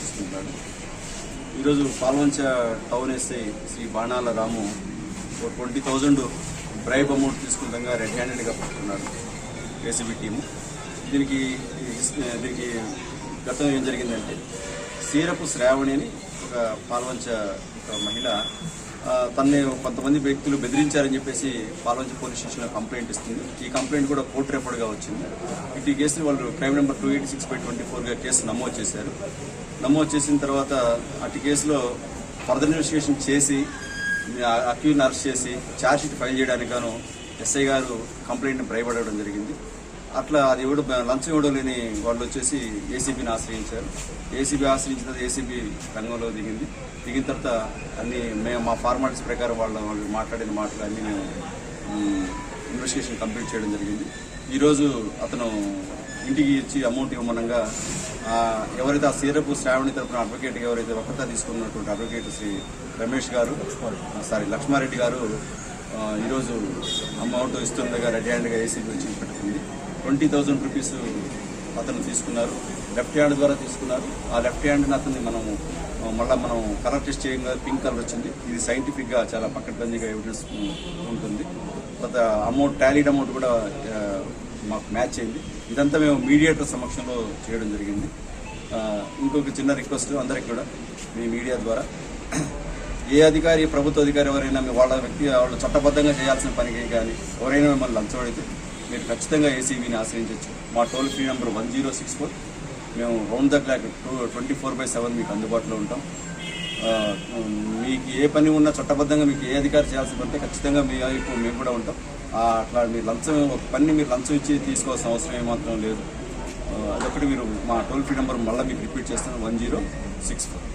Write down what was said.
మీదుగా ఈరోజు Palvancha town SI Sri Banala Ramu ఒక ట్వంటీ థౌజండ్ బ్రైబ్ అమౌంట్ తీసుకుంటాగా రెడ్ హ్యాండెడ్గా పట్టుకున్నారు ఏసీబీ టీము. దీనికి దీనికి గతం ఏం జరిగిందంటే సీరపు శ్రావణి అని ఒక పాల్వంచ ఒక మహిళ తనని కొంతమంది వ్యక్తులు బెదిరించారని చెప్పేసి పాల్వంచ పోలీస్ స్టేషన్లో కంప్లైంట్ ఇస్తుంది. ఈ కంప్లైంట్ కూడా కోర్టు రిపోర్ట్గా వచ్చింది. ఇటు ఈ కేసుని వాళ్ళు crime number two eighty six by twenty ఫోర్గా కేసు నమోదు చేశారు. నమోదు చేసిన తర్వాత అటు కేసులో ఫర్దర్ ఇన్వెస్టిగేషన్ చేసి అక్యూని అరెస్ట్ చేసి ఛార్జ్షీట్ ఫైల్ చేయడానికి గాను ఎస్ఐ గారు కంప్లైంట్ని భయపడడం జరిగింది. అట్లా అది ఇవ్వడం లంచం ఇవ్వడం లేని వాళ్ళు వచ్చేసి ఏసీబీని ఆశ్రయించారు. ఏసీబీ ఆశ్రయించిన తర్వాత ఏసీబీ రంగంలో దిగింది. దిగిన తర్వాత అన్ని మేము మా ఫార్మాలిటీస్ ప్రకారం వాళ్ళ వాళ్ళు మాట్లాడిన మాటలు అన్నీ మేము ఇన్వెస్టిగేషన్ కంప్లీట్ చేయడం జరిగింది. ఈరోజు అతను ఇంటికి ఇచ్చి అమౌంట్ ఇవ్వమనంగా ఎవరైతే ఆ సీరపు శ్రావణి తరపున అడ్వకేట్ ఎవరైతే వక్రత తీసుకున్నటువంటి అడ్వకేట్ శ్రీ రమేష్ గారు సారీ లక్ష్మారెడ్డి గారు ఈరోజు అమౌంట్ ఇస్తుండగా రెడీ హ్యాండ్గా ఏసీబీ వచ్చి పెట్టుకుంది. ట్వంటీ థౌజండ్ రూపీస్ అతను తీసుకున్నారు. లెఫ్ట్ హ్యాండ్ ద్వారా తీసుకున్నారు. ఆ లెఫ్ట్ హ్యాండ్ అతన్ని మనం మళ్ళీ మనం కలర్ టెస్ట్ చేయగా పింక్ కలర్ వచ్చింది. ఇది సైంటిఫిక్గా చాలా పక్కబందీగా ఎవిడెన్స్ ఉంటుంది. తర్వాత అమౌంట్ టాలీడ్ అమౌంట్ కూడా మాకు మ్యాచ్ అయింది. ఇదంతా మేము మీడియేటర్ సమక్షంలో చేయడం జరిగింది. ఇంకొక చిన్న రిక్వెస్ట్ అందరికి కూడా మీ మీడియా ద్వారా. ఏ అధికారి ప్రభుత్వ అధికారి ఎవరైనా మీ వాళ్ళ వ్యక్తి వాళ్ళు చట్టబద్ధంగా చేయాల్సిన పనికి కానీ ఎవరైనా మిమ్మల్ని లంచం అడిగితే మీరు ఖచ్చితంగా ఏసీబీని ఆశ్రయించవచ్చు. మా toll free number one zero six four. మేము round the clock to twenty four by seven మీకు అందుబాటులో ఉంటాం. మీకు ఏ పని ఉన్నా చట్టబద్ధంగా మీకు ఏ అధికారి చేయాల్సి పడితే ఖచ్చితంగా మీ వైపు మేము కూడా ఉంటాం. అట్లా మీరు లంచం ఒక పని మీరు లంచం ఇచ్చి తీసుకోవాల్సిన అవసరం ఏమాత్రం లేదు. అదొకటి మీరు మా టోల్ ఫ్రీ నెంబర్ మళ్ళీ మీకు రిపీట్ చేస్తాను. One zero six four.